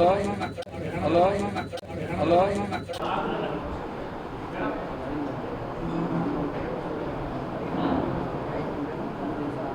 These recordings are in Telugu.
¿no?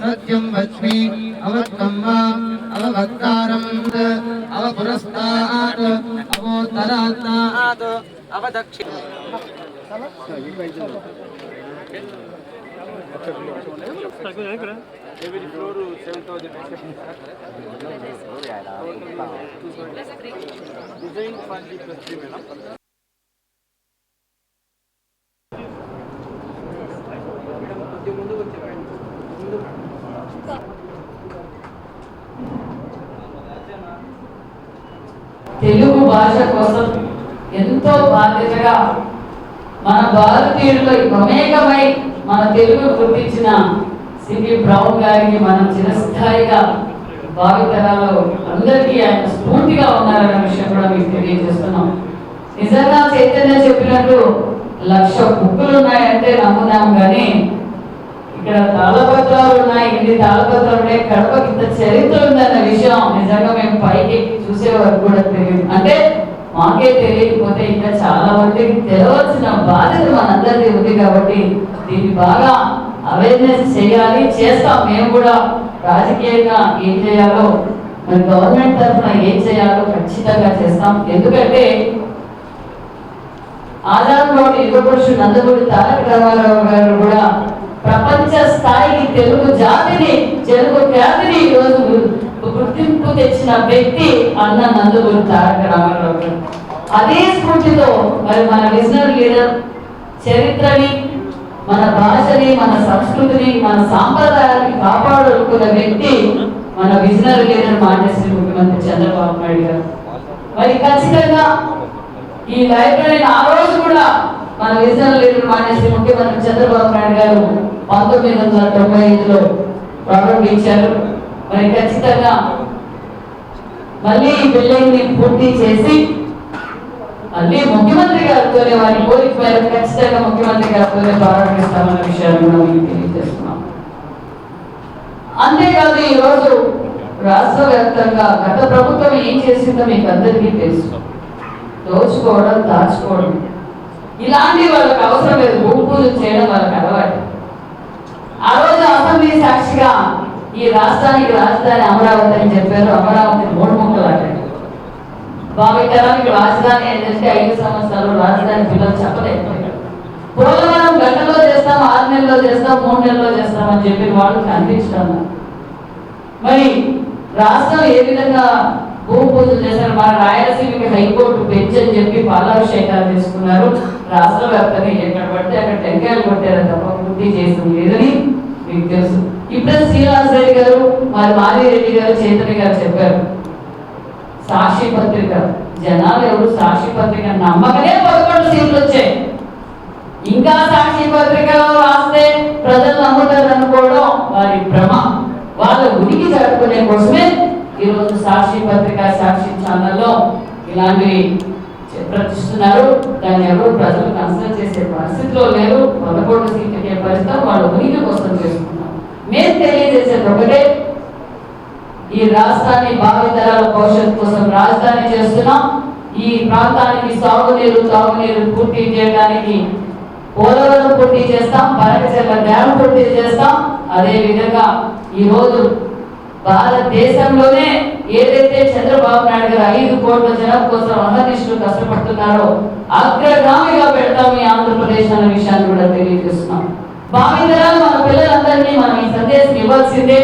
सत्यं वच्मि अवत्वम् वा अवभत्कारम् अवपुरस्तात् अवोत्तरात् अवदक्षि Every floor 7,000 Designed for the plus 3 madam. భాష కోసం ఎంతో బాధ్యతగా మన భారతీయుల్లో మమేకమై మన తెలుగు గుర్తించిన సిపి బ్రౌన్ గారికి మనం చిరస్థాయిగా భావితరాలు అందరికీ ఆయన స్ఫూర్తిగా ఉన్నారన్న విషయం కూడా మీకు తెలియజేస్తున్నాం. నిజంగా చైతన్య చెప్పినట్టు లక్ష బుక్కులు ఉన్నాయంటే నమ్ముదాం కానీ ఇక్కడ తాళపత్రాలు ఉన్నాయి. ఇన్ని తాళపత్రాలు ఉన్నాయి కడపకి ఇంత చరిత్ర ఉందన్న విషయం నిజంగా మేము పైకి వరకు కూడా తెలియదు. అంటే మాకే తెలియకపోతే ఇంకా చాలా మందికి తెలవలసిన బాధ్యత మనందరిది ఉంది కాబట్టి దీన్ని బాగా అవేర్నెస్ చేయాలి. చేస్తాం. మేము కూడా రాజకీయంగా ఏం చేయాలో మరి గవర్నమెంట్ తరఫున ఏం చేయాలో ఖచ్చితంగా చేస్తాం. ఎందుకంటే ఆధారంలోని యుగపురుషుడు నందమూరి తారక రామారావు గారు కూడా ప్రపంచ స్థాయికి తెలుగు జాతిని తెలుగు ఖ్యాతిని ఈరోజు గుర్తింపు తెచ్చిన వ్యక్తి అన్న నందుగురు తారక రామారావు గారు అదే స్ఫూర్తితో మరి మన విజనరీ లీడర్ చరిత్రని మన భాషని మన సంస్కృతిని మన సాంప్రదాయాన్ని కాపాడుకున్న వ్యక్తి మన విజనరీ లీడర్ మాన్యశ్రీ ముఖ్యమంత్రి చంద్రబాబు నాయుడు గారు. మరి ఖచ్చితంగా ఈ లైబ్రరీని ఆ రోజు కూడా మన విజనరీ లీడర్ మానేసి ముఖ్యమంత్రి చంద్రబాబు నాయుడు గారు పంతొమ్మిది వందల తొంభై ఐదులో ప్రారంభించారు. మరి ఖచ్చితంగా మళ్ళీ ఈ బిల్డింగ్ని పూర్తి చేసి మళ్ళీ ముఖ్యమంత్రి గారితోనే వారి కోరిక మేరకు ఖచ్చితంగా ముఖ్యమంత్రి గారితోనే ప్రారంభిస్తామన్న విషయాన్ని కూడా మీకు తెలియజేస్తున్నాం. అంతేకాదు ఈ రోజు రాష్ట్ర వ్యాప్తంగా గత ప్రభుత్వం ఏం చేసిందో మీకు అందరికీ తెలుసు. దోచుకోవడం దాచుకోవడం. ఇలాంటి వాళ్ళకి అవసరం లేదు. భూమి పూజలు చేయడం వాళ్ళకి అలవాటు. ఆ రోజు అసెంబ్లీ సాక్షిగా ఈ రాష్ట్రానికి రాజధాని అమరావతి అని చెప్పారు. అమరావతి భావితరానికి రాజధాని ఏంటంటే ఐదు సంవత్సరాలు రాజధాని పిల్లలు చెప్పలేదు పోలవరం గంటలో చేస్తాం ఆరు నెలలో చేస్తాం మూడు నెలలో చేస్తాం అని చెప్పి వాళ్ళు కనిపించడం మరి రాష్ట్రం ఏ విధంగా భూమి పూజలు చేశారు? మన రాయలసీమకి హైకోర్టు బెంచ్ అని చెప్పి పాలాభిషేకాలు చేసుకున్నారు. రాష్ట్ర వ్యాప్తంగా ఎక్కడ పడితే అక్కడ టెంకాయలు కొట్టారు తప్ప పూర్తి చేసింది లేదని మీకు తెలుసు. ఇప్పుడే శ్రీనివాసరెడ్డి గారు మరి మాదిరెడ్డి గారు చైతన్య గారు చెప్పారు. సాక్షి పత్రిక. జనాలు ఎవరు సాక్షి పత్రిక నమ్మకనే పదకొండు సీట్లు వచ్చాయి. ఇంకా సాక్షి పత్రికలో రాస్తే ప్రజలు నమ్ముతారు అనుకోవడం వారి భ్రమ. వాళ్ళ ఉనికి జరుపుకునే కోసమే ఈరోజు సాక్షి పత్రిక సాక్షి ఛానల్లో ఇలాంటివి ప్రతిస్తున్నారు దాన్ని ఎవరు ప్రజలు కన్సల్ట్ చేసే పరిస్థితిలో లేరు. పదకొండు సీట్లకే పరిస్థితి వాళ్ళ ఉనికి కోసం చేసుకున్నారు మేము తెలియజేసేది ఒకటే ఈ రాష్ట్రాన్ని భావితరాల భవిష్యత్తు కోసం రాజధాని చేస్తున్నాం. ఈ ప్రాంతానికి సాగునీరు తాగునీరు పూర్తి చేయడానికి పోలవరం పూర్తి చేస్తాం పరకచెల్ల డ్యామ్ పూర్తి చేస్తాం. అదే విధంగా ఈ రోజు భారతదేశంలోనే ఏదైతే చంద్రబాబు నాయుడు గారు ఐదు కోట్ల జనం కోసం అన్నదిష్టు కష్టపడుతున్నారో అగ్రగామిగా పెడతాం ఈ ఆంధ్రప్రదేశ్ అన్న విషయాన్ని కూడా తెలియజేస్తున్నాం. భావితరాలు మన పిల్లలందరినీ మనం ఈ సందేశం ఇవ్వాల్సిందే.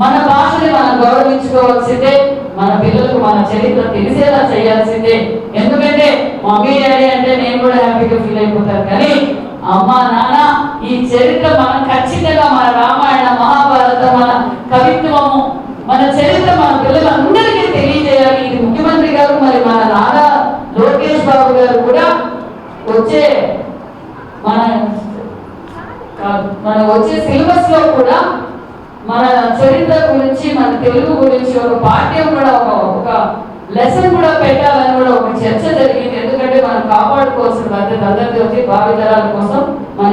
మన భాషని మనం గౌరవించుకోవాల్సిందే మన పిల్లలకు మన చరిత్ర తెలిసేలా చేయాల్సిందే. ఎందుకంటే మమ్మీ డాడీ అంటే నేను కూడా హ్యాపీగా ఫీల్ అయిపోతాను. కానీ అమ్మ నాన్న ఈ చరిత్ర మనం ఖచ్చితంగా మన రామాయణ మహాభారత మన కవిత్వము మన చరిత్ర మన పిల్లలందరికీ తెలియజేయాలి. ఇది ముఖ్యమంత్రి గారు మరి మన నారా లోకేష్ బాబు గారు కూడా వచ్చే మన మన వచ్చే సిలబస్లో కూడా మన చరిత్ర గురించి మన తెలుగు గురించి ఒక పాఠ్యం కూడా ఒక ఒక లెసన్ కూడా పెట్టాలని కూడా ఒక చర్చ జరిగింది. ఎందుకంటే మనం కాపాడుకోవాల్సిన బాధ్యత అందరికీ వచ్చి భావితరాల కోసం మన